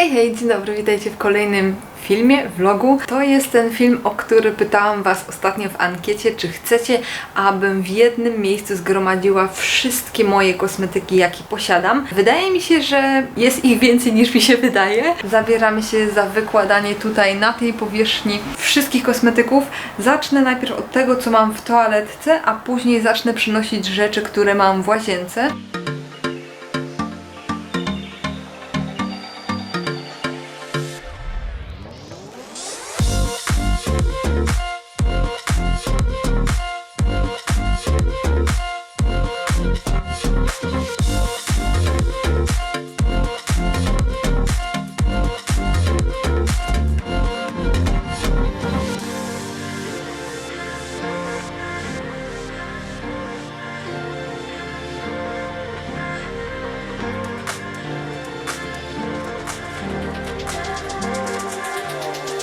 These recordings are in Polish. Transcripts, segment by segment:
Hej, hej, dzień dobry, witajcie w kolejnym filmie, vlogu. To jest ten film, o który pytałam Was ostatnio w ankiecie, czy chcecie, abym w jednym miejscu zgromadziła wszystkie moje kosmetyki, jakie posiadam. Wydaje mi się, że jest ich więcej niż mi się wydaje. Zabieramy się za wykładanie tutaj na tej powierzchni wszystkich kosmetyków. Zacznę najpierw od tego, co mam w toaletce, a później zacznę przynosić rzeczy, które mam w łazience.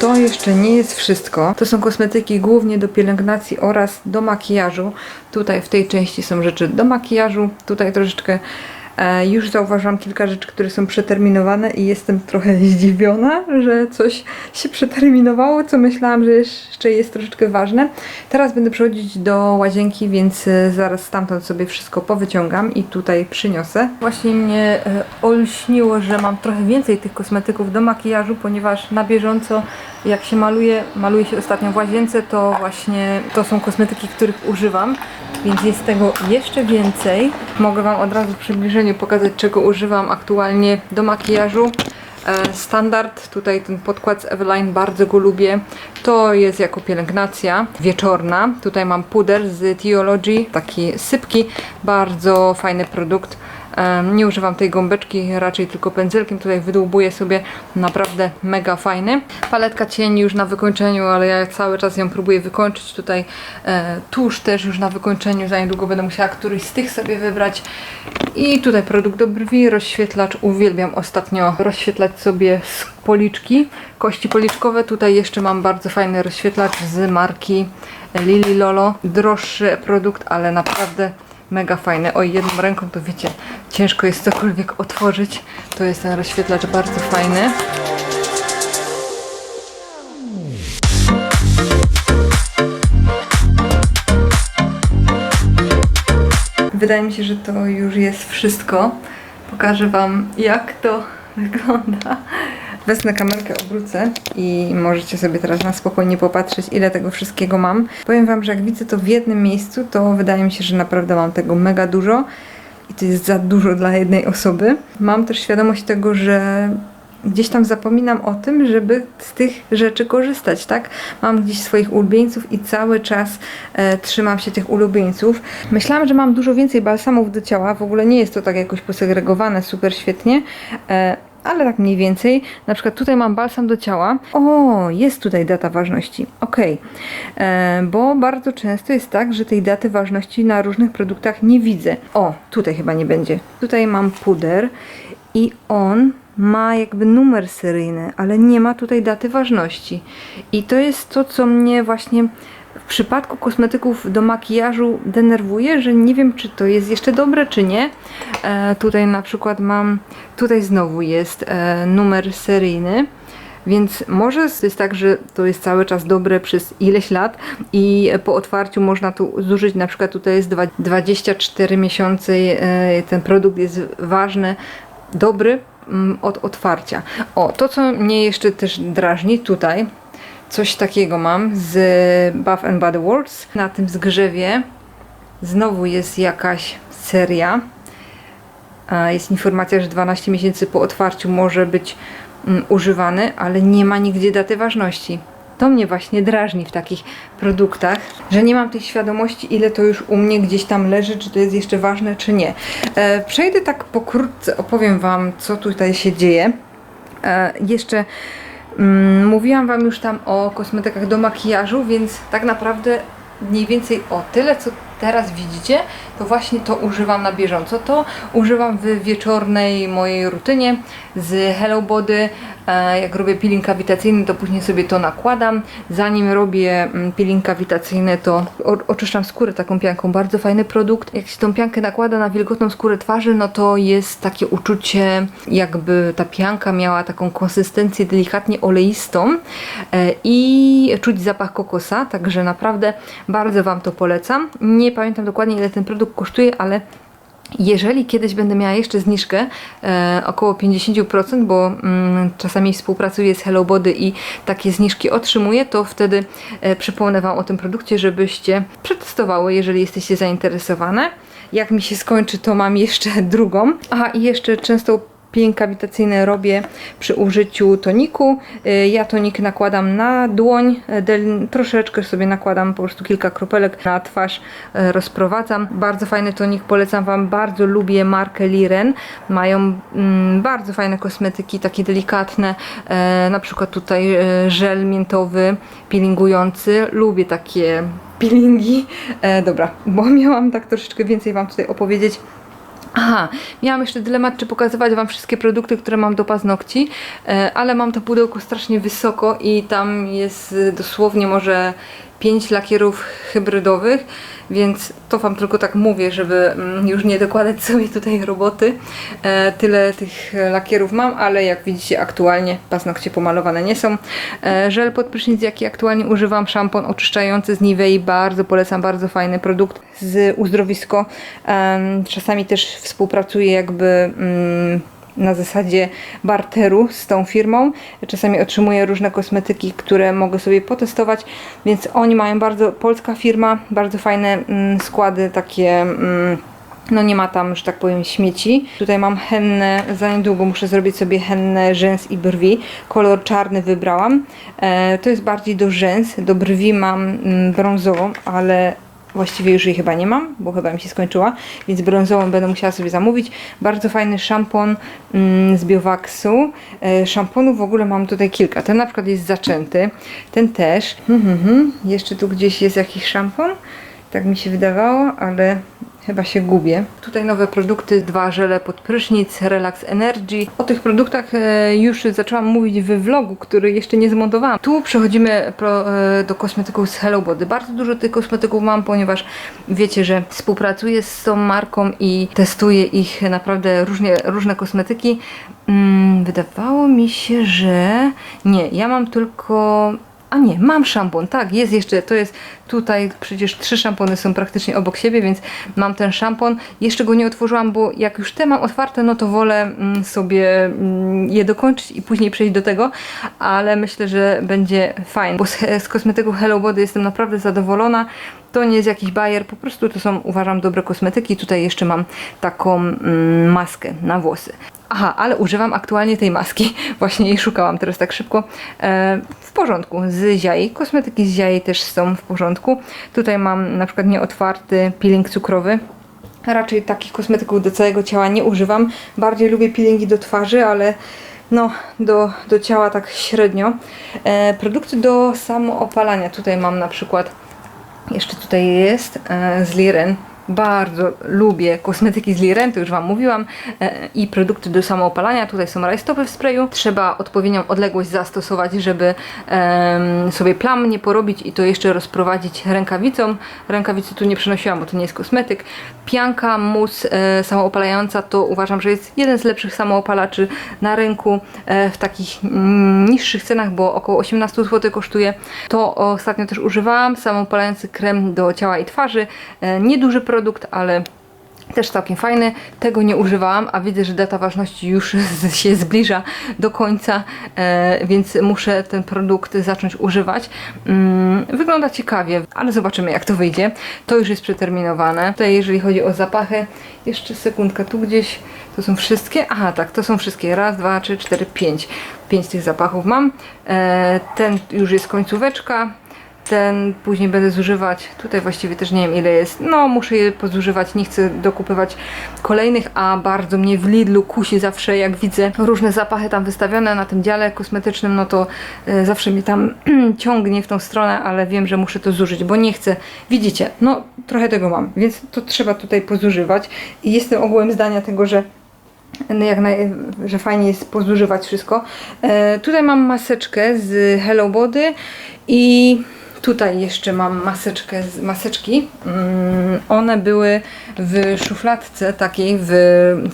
To jeszcze nie jest wszystko. To są kosmetyki głównie do pielęgnacji oraz do makijażu. Tutaj w tej części są rzeczy do makijażu. Tutaj troszeczkę już zauważyłam kilka rzeczy, które są przeterminowane i jestem trochę zdziwiona, że coś się przeterminowało, co myślałam, że jeszcze jest troszeczkę ważne. Teraz będę przechodzić do łazienki, więc e, zaraz stamtąd sobie wszystko powyciągam i tutaj przyniosę. Właśnie mnie e, olśniło, że mam trochę więcej tych kosmetyków do makijażu, ponieważ na bieżąco jak się maluje, maluje się ostatnio w łazience, to właśnie to są kosmetyki, których używam, więc jest tego jeszcze więcej. Mogę Wam od razu w przybliżeniu pokazać, czego używam aktualnie do makijażu. E, Standard, tutaj ten podkład z Eveline, bardzo go lubię. To jest jako pielęgnacja wieczorna. Tutaj mam puder z Theology, taki sypki, bardzo fajny produkt. Nie używam tej gąbeczki, raczej tylko pędzelkiem. Tutaj wydłubuję sobie naprawdę mega fajny. Paletka cieni już na wykończeniu, ale ja cały czas ją próbuję wykończyć. Tutaj e, tusz też już na wykończeniu. Za niedługo będę musiała któryś z tych sobie wybrać. I tutaj produkt do brwi, rozświetlacz. Uwielbiam ostatnio rozświetlać sobie policzki, kości policzkowe. Tutaj jeszcze mam bardzo fajny rozświetlacz z marki Lili Lolo. Droższy produkt, ale naprawdę mega fajny. Oj, jedną ręką to wiecie, ciężko jest cokolwiek otworzyć. To jest ten rozświetlacz bardzo fajny. Wydaje mi się, że to już jest wszystko. Pokażę Wam, jak to wygląda. Wezmę kamerkę, obrócę i możecie sobie teraz na spokojnie popatrzeć, ile tego wszystkiego mam. Powiem Wam, że jak widzę to w jednym miejscu, to wydaje mi się, że naprawdę mam tego mega dużo i to jest za dużo dla jednej osoby. Mam też świadomość tego, że gdzieś tam zapominam o tym, żeby z tych rzeczy korzystać, tak? Mam gdzieś swoich ulubieńców i cały czas e, trzymam się tych ulubieńców. Myślałam, że mam dużo więcej balsamów do ciała, w ogóle nie jest to tak jakoś posegregowane super świetnie, e, ale tak mniej więcej. Na przykład tutaj mam balsam do ciała. O, jest tutaj data ważności. Ok, e, bo bardzo często jest tak, że tej daty ważności na różnych produktach nie widzę. O, tutaj chyba nie będzie. Tutaj mam puder i on ma jakby numer seryjny, ale nie ma tutaj daty ważności. I to jest to, co mnie właśnie w przypadku kosmetyków do makijażu denerwuje, że nie wiem, czy to jest jeszcze dobre, czy nie. E, tutaj na przykład mam, tutaj znowu jest e, numer seryjny. Więc może jest tak, że to jest cały czas dobre przez ileś lat i po otwarciu można tu zużyć, na przykład tutaj jest dwa- 24 miesiące, e, ten produkt jest ważny, dobry mm, od otwarcia. O, to co mnie jeszcze też drażni tutaj, coś takiego mam z Bath and Body Works. Na tym zgrzewie znowu jest jakaś seria. Jest informacja, że 12 miesięcy po otwarciu może być mm, używany, ale nie ma nigdzie daty ważności. To mnie właśnie drażni w takich produktach, że nie mam tej świadomości, ile to już u mnie gdzieś tam leży, czy to jest jeszcze ważne, czy nie. E, przejdę tak pokrótce, opowiem Wam, co tutaj się dzieje. E, jeszcze mówiłam Wam już tam o kosmetykach do makijażu, więc tak naprawdę mniej więcej o tyle, co teraz widzicie, to właśnie to używam na bieżąco. To używam w wieczornej mojej rutynie z Hello Body. E, Jak robię peeling kawitacyjny, to później sobie to nakładam. Zanim robię mm, peeling kawitacyjny, to oczyszczam skórę taką pianką. Bardzo fajny produkt. Jak się tą piankę nakłada na wilgotną skórę twarzy, no to jest takie uczucie, jakby ta pianka miała taką konsystencję delikatnie oleistą e, i czuć zapach kokosa, także naprawdę bardzo Wam to polecam. Nie pamiętam dokładnie ile ten produkt kosztuje, ale jeżeli kiedyś będę miała jeszcze zniżkę e, około 50%, bo mm, czasami współpracuję z Hello Body i takie zniżki otrzymuję, to wtedy e, przypomnę Wam o tym produkcie, żebyście przetestowały, jeżeli jesteście zainteresowane. Jak mi się skończy, to mam jeszcze drugą. Aha, i jeszcze często peeling kawitacyjny robię przy użyciu toniku. Y, Ja tonik nakładam na dłoń, y, troszeczkę sobie nakładam po prostu kilka kropelek na twarz, y, rozprowadzam. Bardzo fajny tonik, polecam Wam, bardzo lubię markę Liren. Mają mm, bardzo fajne kosmetyki, takie delikatne, na przykład tutaj żel miętowy, peelingujący. Lubię takie peelingi. E, dobra, bo miałam tak troszeczkę więcej Wam tutaj opowiedzieć. Aha, miałam jeszcze dylemat, czy pokazywać Wam wszystkie produkty, które mam do paznokci, e, ale mam to pudełko strasznie wysoko i tam jest e, dosłownie może 5 lakierów hybrydowych, więc to Wam tylko tak mówię, żeby mm, już nie dokładać sobie tutaj roboty. E, Tyle tych e, lakierów mam, ale jak widzicie aktualnie paznokcie pomalowane nie są. E, Żel pod prysznic, jaki aktualnie używam, szampon oczyszczający z Nivei, bardzo polecam, bardzo fajny produkt z uzdrowisko. Em, Czasami też współpracuję jakby mm, na zasadzie barteru z tą firmą. Czasami otrzymuję różne kosmetyki, które mogę sobie potestować, więc oni mają bardzo, polska firma, bardzo fajne mm, składy, takie mm, no nie ma tam, że tak powiem, śmieci. Tutaj mam hennę, za niedługo muszę zrobić sobie hennę rzęs i brwi. Kolor czarny wybrałam. E, to jest bardziej do rzęs, do brwi mam mm, brązową, ale Właściwie już jej chyba nie mam, bo chyba mi się skończyła, więc brązową będę musiała sobie zamówić. Bardzo fajny szampon mm, z Biowaksu. E, szamponów w ogóle mam tutaj kilka. Ten na przykład jest zaczęty, ten też. Mhm, mhm. Jeszcze tu gdzieś jest jakiś szampon, tak mi się wydawało, ale chyba się gubię. Tutaj nowe produkty, dwa żele pod prysznic, Relax Energy. O tych produktach e, już zaczęłam mówić w vlogu, który jeszcze nie zmontowałam. Tu przechodzimy e, do kosmetyków z Hello Body. Bardzo dużo tych kosmetyków mam, ponieważ wiecie, że współpracuję z tą marką i testuję ich naprawdę różnie, różne kosmetyki. Mm, wydawało mi się, że nie, ja mam tylko a nie, mam szampon, tak, jest jeszcze, to jest tutaj, przecież trzy szampony są praktycznie obok siebie, więc mam ten szampon. Jeszcze go nie otworzyłam, bo jak już te mam otwarte, no to wolę mm, sobie mm, je dokończyć i później przejść do tego, ale myślę, że będzie fajnie, bo z, z kosmetyku Hello Body jestem naprawdę zadowolona. To nie jest jakiś bajer, po prostu to są, uważam, dobre kosmetyki. Tutaj jeszcze mam taką mm, maskę na włosy. Aha, ale używam aktualnie tej maski. Właśnie jej szukałam teraz tak szybko. E, w porządku, z Ziai. Kosmetyki z Ziai też są w porządku. Tutaj mam na przykład nieotwarty peeling cukrowy. Raczej takich kosmetyków do całego ciała nie używam. Bardziej lubię peelingi do twarzy, ale no, do, do ciała tak średnio. E, produkty do samoopalania. Tutaj mam na przykład jeszcze tutaj jest e, z Liren. Bardzo lubię kosmetyki z Liren, to już Wam mówiłam, e, i produkty do samoopalania. Tutaj są rajstopy w sprayu. Trzeba odpowiednią odległość zastosować, żeby sobie plam nie porobić i to jeszcze rozprowadzić rękawicą. Rękawicy tu nie przynosiłam, bo to nie jest kosmetyk. Pianka, mus e, samoopalająca to uważam, że jest jeden z lepszych samoopalaczy na rynku e, w takich mm, niższych cenach, bo około 18 zł kosztuje. To ostatnio też używałam. Samoopalający krem do ciała i twarzy. Nieduży produkt, ale też całkiem fajny. Tego nie używałam, a widzę, że data ważności już się zbliża do końca, e, więc muszę ten produkt zacząć używać. Mm, wygląda ciekawie, ale zobaczymy jak to wyjdzie. To już jest przeterminowane. Tutaj jeżeli chodzi o zapachy, jeszcze sekundka, tu gdzieś to są wszystkie. Aha, tak, to są wszystkie. Raz, dwa, trzy, cztery, pięć. Pięć tych zapachów mam. E, ten już jest końcóweczka. Ten później będę zużywać. Tutaj właściwie też nie wiem ile jest. No, muszę je pozużywać, nie chcę dokupywać kolejnych, a bardzo mnie w Lidlu kusi zawsze, jak widzę różne zapachy tam wystawione na tym dziale kosmetycznym, no to e, zawsze mnie tam ciągnie w tą stronę, ale wiem, że muszę to zużyć, bo nie chcę. Widzicie, no trochę tego mam, więc to trzeba tutaj pozużywać. I jestem ogółem zdania tego, że no jak naj, że fajnie jest pozużywać wszystko. E, tutaj mam maseczkę z Hello Body i tutaj jeszcze mam maseczkę maseczki. Mm, one były w szufladce takiej w,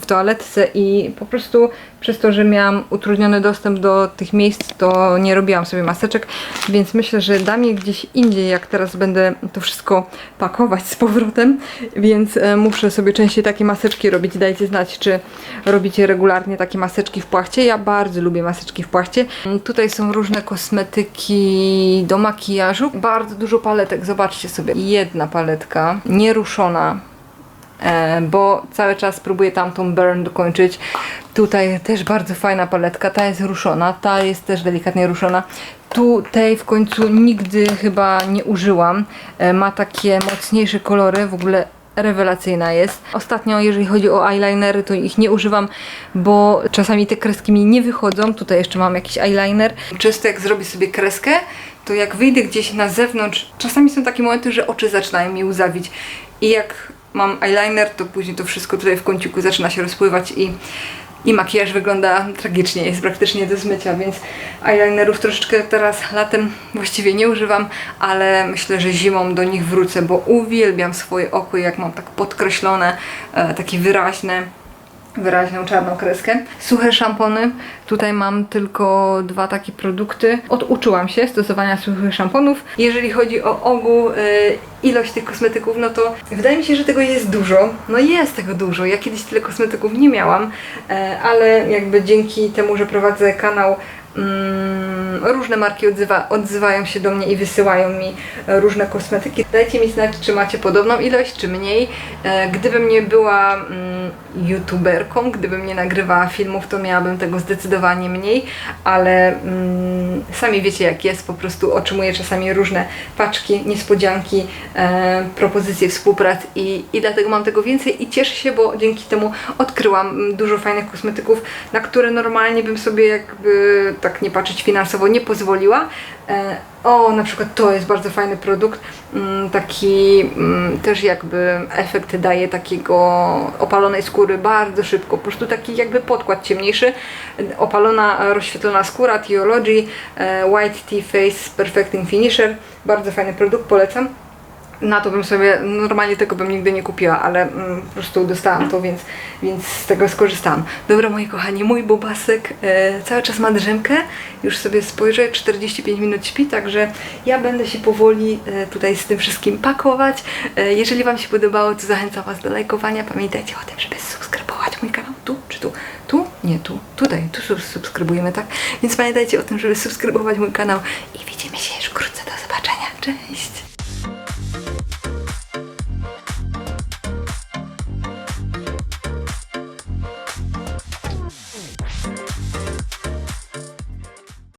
w toaletce i po prostu przez to, że miałam utrudniony dostęp do tych miejsc, to nie robiłam sobie maseczek, więc myślę, że dam je gdzieś indziej, jak teraz będę to wszystko pakować z powrotem, więc e, muszę sobie częściej takie maseczki robić. Dajcie znać, czy robicie regularnie takie maseczki w płachcie. Ja bardzo lubię maseczki w płachcie. Tutaj są różne kosmetyki do makijażu. Bardzo dużo paletek, zobaczcie sobie. Jedna paletka, nieruszona, bo cały czas próbuję tamtą burn dokończyć. Tutaj też bardzo fajna paletka, ta jest ruszona, ta jest też delikatnie ruszona. Tu tej w końcu nigdy chyba nie użyłam. E, Ma takie mocniejsze kolory, w ogóle rewelacyjna jest. Ostatnio, jeżeli chodzi o eyelinery, to ich nie używam, bo czasami te kreski mi nie wychodzą. Tutaj jeszcze mam jakiś eyeliner. Często jak zrobię sobie kreskę, to jak wyjdę gdzieś na zewnątrz, czasami są takie momenty, że oczy zaczynają mi łzawić. I jak mam eyeliner, to później to wszystko tutaj w kąciku zaczyna się rozpływać i i makijaż wygląda tragicznie, jest praktycznie do zmycia, więc eyelinerów troszeczkę teraz latem właściwie nie używam, ale myślę, że zimą do nich wrócę, bo uwielbiam swoje oko, jak mam tak podkreślone, e, takie wyraźne wyraźną czarną kreskę. Suche szampony. Tutaj mam tylko dwa takie produkty. Oduczyłam się stosowania suchych szamponów. Jeżeli chodzi o ogół, y, ilość tych kosmetyków, no to wydaje mi się, że tego jest dużo. No jest tego dużo. Ja kiedyś tyle kosmetyków nie miałam, e, ale jakby dzięki temu, że prowadzę kanał różne marki odzywa, odzywają się do mnie i wysyłają mi e, różne kosmetyki. Dajcie mi znać, czy macie podobną ilość, czy mniej. E, Gdybym nie była mm, youtuberką, gdybym nie nagrywała filmów, to miałabym tego zdecydowanie mniej, ale mm, sami wiecie jak jest, po prostu otrzymuję czasami różne paczki, niespodzianki, e, propozycje współprac i, i dlatego mam tego więcej i cieszę się, bo dzięki temu odkryłam mm, dużo fajnych kosmetyków, na które normalnie bym sobie jakby tak nie patrzeć finansowo nie pozwoliła. E, o, na przykład to jest bardzo fajny produkt, mm, taki mm, też jakby efekt daje takiego opalonej skóry bardzo szybko, po prostu taki jakby podkład ciemniejszy, opalona, rozświetlona skóra, Teology, e, White Tea Face Perfecting Finisher, bardzo fajny produkt, polecam na to bym sobie, normalnie tego bym nigdy nie kupiła, ale mm, po prostu dostałam to, więc, więc z tego skorzystałam. Dobra moi kochani, mój bobasek e, cały czas ma drzemkę, już sobie spojrzę, 45 minut śpi, także ja będę się powoli e, tutaj z tym wszystkim pakować. E, jeżeli Wam się podobało, to zachęcam Was do lajkowania. Pamiętajcie o tym, żeby subskrybować mój kanał. Tu czy tu? Tu? Nie, tu. Tutaj. Tu sub- subskrybujemy, tak? Więc pamiętajcie o tym, żeby subskrybować mój kanał i widzimy się